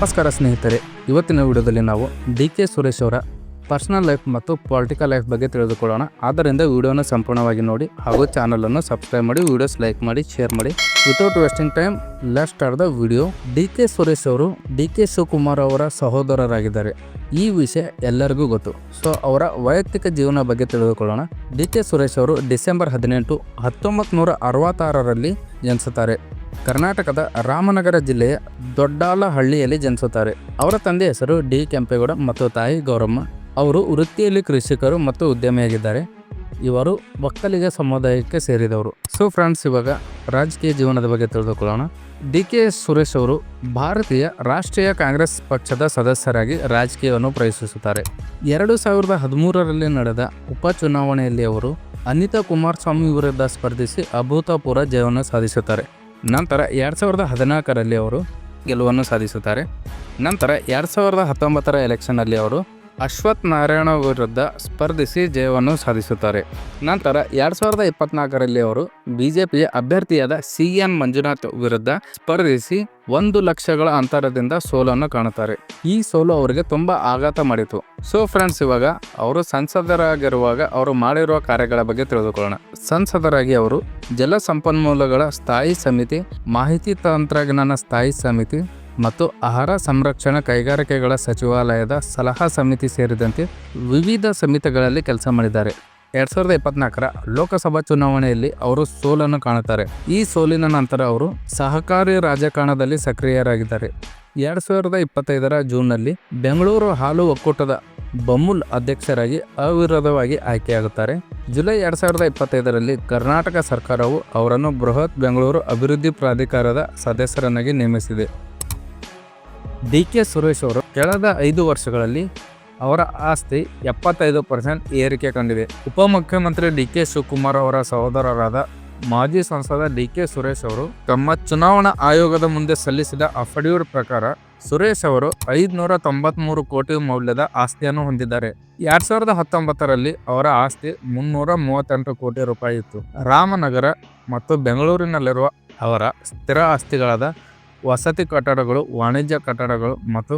ನಮಸ್ಕಾರ ಸ್ನೇಹಿತರೆ, ಇವತ್ತಿನ ವಿಡಿಯೋದಲ್ಲಿ ನಾವು ಡಿ ಕೆ ಸುರೇಶ್ ಅವರ ಪರ್ಸನಲ್ ಲೈಫ್ ಮತ್ತು ಪೊಲಿಟಿಕಲ್ ಲೈಫ್ ಬಗ್ಗೆ ತಿಳಿದುಕೊಳ್ಳೋಣ. ಆದ್ದರಿಂದ ವಿಡಿಯೋನ ಸಂಪೂರ್ಣವಾಗಿ ನೋಡಿ ಹಾಗೂ ಚಾನಲನ್ನು ಸಬ್ಸ್ಕ್ರೈಬ್ ಮಾಡಿ, ವಿಡಿಯೋಸ್ ಲೈಕ್ ಮಾಡಿ, ಶೇರ್ ಮಾಡಿ. Without wasting time let are the video D K Suresh ಅವರು, ಡಿ ಕೆ ಶಿವಕುಮಾರ್ ಅವರ ಸಹೋದರರಾಗಿದ್ದಾರೆ. ಈ ವಿಷಯ ಎಲ್ಲರಿಗೂ ಗೊತ್ತು. ಸೊ ಅವರ ವೈಯಕ್ತಿಕ ಜೀವನ ಬಗ್ಗೆ ತಿಳಿದುಕೊಳ್ಳೋಣ. ಡಿ ಕೆ ಸುರೇಶ್ ಅವರು ಡಿಸೆಂಬರ್ ಹದಿನೆಂಟು ಹತ್ತೊಂಬತ್ತು ನೂರ ಅರವತ್ತಾರರಲ್ಲಿ ಜನಿಸುತ್ತಾರೆ. ಕರ್ನಾಟಕದ ರಾಮನಗರ ಜಿಲ್ಲೆಯ ದೊಡ್ಡಾಲಹಳ್ಳಿಯಲ್ಲಿ ಜನಿಸುತ್ತಾರೆ. ಅವರ ತಂದೆ ಹೆಸರು ಡಿ. ಕೆಂಪೇಗೌಡ ಮತ್ತು ತಾಯಿ ಗೌರಮ್ಮ. ಅವರು ವೃತ್ತಿಯಲ್ಲಿ ಕೃಷಿಕರು ಮತ್ತು ಉದ್ಯಮಿಯಾಗಿದ್ದಾರೆ. ಇವರು ಒಕ್ಕಲಿಗ ಸಮುದಾಯಕ್ಕೆ ಸೇರಿದವರು. ಸೊ ಫ್ರೆಂಡ್ಸ್ ಇವಾಗ ರಾಜಕೀಯ ಜೀವನದ ಬಗ್ಗೆ ತಿಳಿದುಕೊಳ್ಳೋಣ. ಡಿ. ಕೆ. ಸುರೇಶ್ ಅವರು ಭಾರತೀಯ ರಾಷ್ಟ್ರೀಯ ಕಾಂಗ್ರೆಸ್ ಪಕ್ಷದ ಸದಸ್ಯರಾಗಿ ರಾಜಕೀಯವನ್ನು ಪ್ರವೇಶಿಸುತ್ತಾರೆ. ಎರಡು ಸಾವಿರದ ಹದಿಮೂರರಲ್ಲಿ ನಡೆದ ಉಪಚುನಾವಣೆಯಲ್ಲಿ ಅವರು ಅನಿತಾ ಕುಮಾರಸ್ವಾಮಿ ವಿರುದ್ಧ ಸ್ಪರ್ಧಿಸಿ ಅಭೂತಪೂರ್ವ ಜಯವನ್ನು ಸಾಧಿಸುತ್ತಾರೆ. ನಂತರ ಎರಡು ಸಾವಿರದ ಹದಿನಾಲ್ಕರಲ್ಲಿ ಅವರು ಗೆಲುವನ್ನು ಸಾಧಿಸುತ್ತಾರೆ. ನಂತರ ಎರಡು ಸಾವಿರದ ಹತ್ತೊಂಬತ್ತರ ಎಲೆಕ್ಷನಲ್ಲಿ ಅವರು ಅಶ್ವಥ್ ನಾರಾಯಣ ವಿರುದ್ಧ ಸ್ಪರ್ಧಿಸಿ ಜಯವನ್ನು ಸಾಧಿಸುತ್ತಾರೆ. ನಂತರ ಎರಡು ಸಾವಿರದ ಇಪ್ಪತ್ನಾಲ್ಕರಲ್ಲಿ ಅವರು ಬಿಜೆಪಿಯ ಅಭ್ಯರ್ಥಿಯಾದ ಸಿ ಎನ್ ಮಂಜುನಾಥ್ ವಿರುದ್ಧ ಸ್ಪರ್ಧಿಸಿ ಒಂದು ಲಕ್ಷಗಳ ಅಂತರದಿಂದ ಸೋಲನ್ನು ಕಾಣುತ್ತಾರೆ. ಈ ಸೋಲು ಅವರಿಗೆ ತುಂಬ ಆಘಾತ ಮಾಡಿತು. ಸೊ ಫ್ರೆಂಡ್ಸ್ ಇವಾಗ ಅವರು ಸಂಸದರಾಗಿರುವಾಗ ಅವರು ಮಾಡಿರುವ ಕಾರ್ಯಗಳ ಬಗ್ಗೆ ತಿಳಿದುಕೊಳ್ಳೋಣ. ಸಂಸದರಾಗಿ ಅವರು ಜಲ ಸಂಪನ್ಮೂಲಗಳ ಸ್ಥಾಯಿ ಸಮಿತಿ, ಮಾಹಿತಿ ತಂತ್ರಜ್ಞಾನ ಸ್ಥಾಯಿ ಸಮಿತಿ ಮತ್ತು ಆಹಾರ ಸಂರಕ್ಷಣಾ ಕೈಗಾರಿಕೆಗಳ ಸಚಿವಾಲಯದ ಸಲಹಾ ಸಮಿತಿ ಸೇರಿದಂತೆ ವಿವಿಧ ಸಮಿತಿಗಳಲ್ಲಿ ಕೆಲಸ ಮಾಡಿದ್ದಾರೆ. ಎರಡ್ ಸಾವಿರದ ಇಪ್ಪತ್ನಾಲ್ಕರ ಲೋಕಸಭಾ ಚುನಾವಣೆಯಲ್ಲಿ ಅವರು ಸೋಲನ್ನು ಕಾಣುತ್ತಾರೆ. ಈ ಸೋಲಿನ ನಂತರ ಅವರು ಸಹಕಾರಿ ರಾಜಕಾರಣದಲ್ಲಿ ಸಕ್ರಿಯರಾಗಿದ್ದಾರೆ. ಎರಡ್ ಸಾವಿರದ ಇಪ್ಪತ್ತೈದರ ಜೂನ್ನಲ್ಲಿ ಬೆಂಗಳೂರು ಹಾಲು ಒಕ್ಕೂಟದ ಬಮುಲ್ ಅಧ್ಯಕ್ಷರಾಗಿ ಅವಿರೋಧವಾಗಿ ಆಯ್ಕೆಯಾಗುತ್ತಾರೆ. ಜುಲೈ ಎರಡ್ ಸಾವಿರದ ಇಪ್ಪತ್ತೈದರಲ್ಲಿ ಕರ್ನಾಟಕ ಸರ್ಕಾರವು ಅವರನ್ನು ಬೃಹತ್ ಬೆಂಗಳೂರು ಅಭಿವೃದ್ಧಿ ಪ್ರಾಧಿಕಾರದ ಸದಸ್ಯರನ್ನಾಗಿ ನೇಮಿಸಿದೆ. ಡಿ ಕೆ ಸುರೇಶ್ ಅವರು ಕಳೆದ ಐದು ವರ್ಷಗಳಲ್ಲಿ ಅವರ ಆಸ್ತಿ ಎಪ್ಪತ್ತೈದು ಪರ್ಸೆಂಟ್ ಏರಿಕೆ ಕಂಡಿದೆ. ಉಪಮುಖ್ಯಮಂತ್ರಿ ಡಿ ಕೆ ಶಿವಕುಮಾರ್ ಅವರ ಸಹೋದರರಾದ ಮಾಜಿ ಸಂಸದ ಡಿ ಕೆ ಸುರೇಶ್ ಅವರು ತಮ್ಮ ಚುನಾವಣಾ ಆಯೋಗದ ಮುಂದೆ ಸಲ್ಲಿಸಿದ ಅಫಿಡವಿಟ್ ಪ್ರಕಾರ ಸುರೇಶ್ ಅವರು ಐದುನೂರ ತೊಂಬತ್ಮೂರು ಕೋಟಿ ಮೌಲ್ಯದ ಆಸ್ತಿಯನ್ನು ಹೊಂದಿದ್ದಾರೆ. ಎರಡ್ ಸಾವಿರದ ಹತ್ತೊಂಬತ್ತರಲ್ಲಿ ಅವರ ಆಸ್ತಿ ಮುನ್ನೂರ ಮೂವತ್ತೆಂಟು ಕೋಟಿ ರೂಪಾಯಿ ಇತ್ತು. ರಾಮನಗರ ಮತ್ತು ಬೆಂಗಳೂರಿನಲ್ಲಿರುವ ಅವರ ಸ್ಥಿರ ಆಸ್ತಿಗಳಾದ ವಸತಿ ಕಟ್ಟಡಗಳು, ವಾಣಿಜ್ಯ ಕಟ್ಟಡಗಳು ಮತ್ತು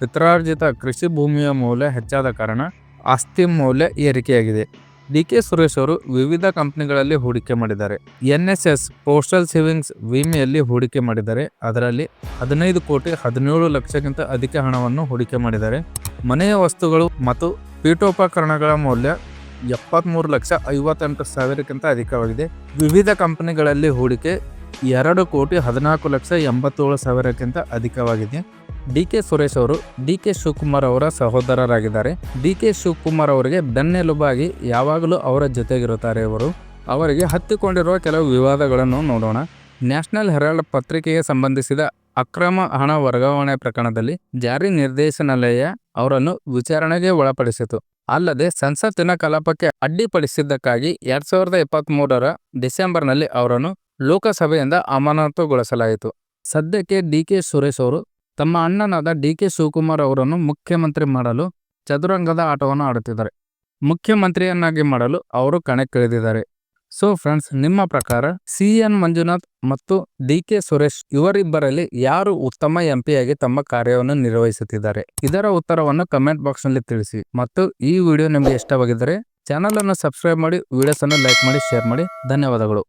ಪಿತ್ರಾರ್ಜಿತ ಕೃಷಿ ಭೂಮಿಯ ಮೌಲ್ಯ ಹೆಚ್ಚಾದ ಕಾರಣ ಆಸ್ತಿ ಮೌಲ್ಯ ಏರಿಕೆಯಾಗಿದೆ. ಡಿ. ಕೆ. ಸುರೇಶ್ ಅವರು ವಿವಿಧ ಕಂಪ್ನಿಗಳಲ್ಲಿ ಹೂಡಿಕೆ ಮಾಡಿದ್ದಾರೆ. N. S. S. Postal savings ವಿಮೆಯಲ್ಲಿ ಹೂಡಿಕೆ ಮಾಡಿದ್ದಾರೆ. ಅದರಲ್ಲಿ ಹದಿನೈದು ಕೋಟಿ ಹದಿನೇಳು ಲಕ್ಷಕ್ಕಿಂತ ಅಧಿಕ ಹಣವನ್ನು ಹೂಡಿಕೆ ಮಾಡಿದ್ದಾರೆ. ಮನೆಯ ವಸ್ತುಗಳು ಮತ್ತು ಪೀಠೋಪಕರಣಗಳ ಮೌಲ್ಯ ಎಪ್ಪತ್ತ್ಮೂರು ಲಕ್ಷ ಐವತ್ತೆಂಟು ಸಾವಿರಕ್ಕಿಂತ ಅಧಿಕವಾಗಿದೆ. ವಿವಿಧ ಕಂಪನಿಗಳಲ್ಲಿ ಹೂಡಿಕೆ ಎರಡು ಕೋಟಿ ಹದಿನಾಲ್ಕು ಲಕ್ಷ ಎಂಬತ್ತೇಳು ಸಾವಿರಕ್ಕಿಂತ ಅಧಿಕವಾಗಿದೆ. ಡಿ ಕೆ ಸುರೇಶ್ ಅವರು, ಡಿ ಕೆ ಶಿವಕುಮಾರ್ ಅವರ ಸಹೋದರರಾಗಿದ್ದಾರೆ. ಡಿ ಕೆ ಶಿವಕುಮಾರ್ ಅವರಿಗೆ ಬೆನ್ನೆಲುಬಾಗಿ ಯಾವಾಗಲೂ ಅವರ ಜೊತೆಗಿರುತ್ತಾರೆ ಇವರು. ಅವರಿಗೆ ಹತ್ತಿಕೊಂಡಿರುವ ಕೆಲವು ವಿವಾದಗಳನ್ನು ನೋಡೋಣ. ನ್ಯಾಷನಲ್ ಹೆರಾಲ್ಡ್ ಪತ್ರಿಕೆಗೆ ಸಂಬಂಧಿಸಿದ ಅಕ್ರಮ ಹಣ ವರ್ಗಾವಣೆ ಪ್ರಕರಣದಲ್ಲಿ ಜಾರಿ ನಿರ್ದೇಶನಾಲಯ ಅವರನ್ನು ವಿಚಾರಣೆಗೆ ಒಳಪಡಿಸಿತು. ಅಲ್ಲದೆ ಸಂಸತ್ತಿನ ಕಲಾಪಕ್ಕೆ ಅಡ್ಡಿಪಡಿಸಿದ್ದಕ್ಕಾಗಿ ಎರಡ್ ಸಾವಿರದ ಇಪ್ಪತ್ತ್ ಮೂರರ ಡಿಸೆಂಬರ್ನಲ್ಲಿ ಅವರನ್ನು ಲೋಕಸಭೆಯಿಂದ ಅಮಾನತುಗೊಳಿಸಲಾಯಿತು. ಸದ್ಯಕ್ಕೆ ಡಿ. ಕೆ. ಸುರೇಶ್ ಅವರು ತಮ್ಮ ಅಣ್ಣನಾದ ಡಿ. ಕೆ. ಶಿವಕುಮಾರ್ ಅವರನ್ನು ಮುಖ್ಯಮಂತ್ರಿ ಮಾಡಲು ಚದುರಂಗದ ಆಟವನ್ನು ಆಡುತ್ತಿದ್ದಾರೆ. ಮುಖ್ಯಮಂತ್ರಿಯನ್ನಾಗಿ ಮಾಡಲು ಅವರು ಕಣಕ್ಕಿಳಿದಿದ್ದಾರೆ. ಸೊ ಫ್ರೆಂಡ್ಸ್ ನಿಮ್ಮ ಪ್ರಕಾರ ಸಿ. ಎನ್. ಮಂಜುನಾಥ್ ಮತ್ತು ಡಿ. ಕೆ. ಸುರೇಶ್ ಇವರಿಬ್ಬರಲ್ಲಿ ಯಾರು ಉತ್ತಮ ಎಂಪಿಯಾಗಿ ತಮ್ಮ ಕಾರ್ಯವನ್ನು ನಿರ್ವಹಿಸುತ್ತಿದ್ದಾರೆ? ಇದರ ಉತ್ತರವನ್ನು ಕಮೆಂಟ್ ಬಾಕ್ಸ್ನಲ್ಲಿ ತಿಳಿಸಿ. ಮತ್ತು ಈ ವಿಡಿಯೋ ನಿಮಗೆ ಇಷ್ಟವಾಗಿದ್ದರೆ ಚಾನಲ್ ಅನ್ನು ಸಬ್ಸ್ಕ್ರೈಬ್ ಮಾಡಿ ವಿಡಿಯೋಸ್ ಅನ್ನು ಲೈಕ್ ಮಾಡಿ ಶೇರ್ ಮಾಡಿ. ಧನ್ಯವಾದಗಳು.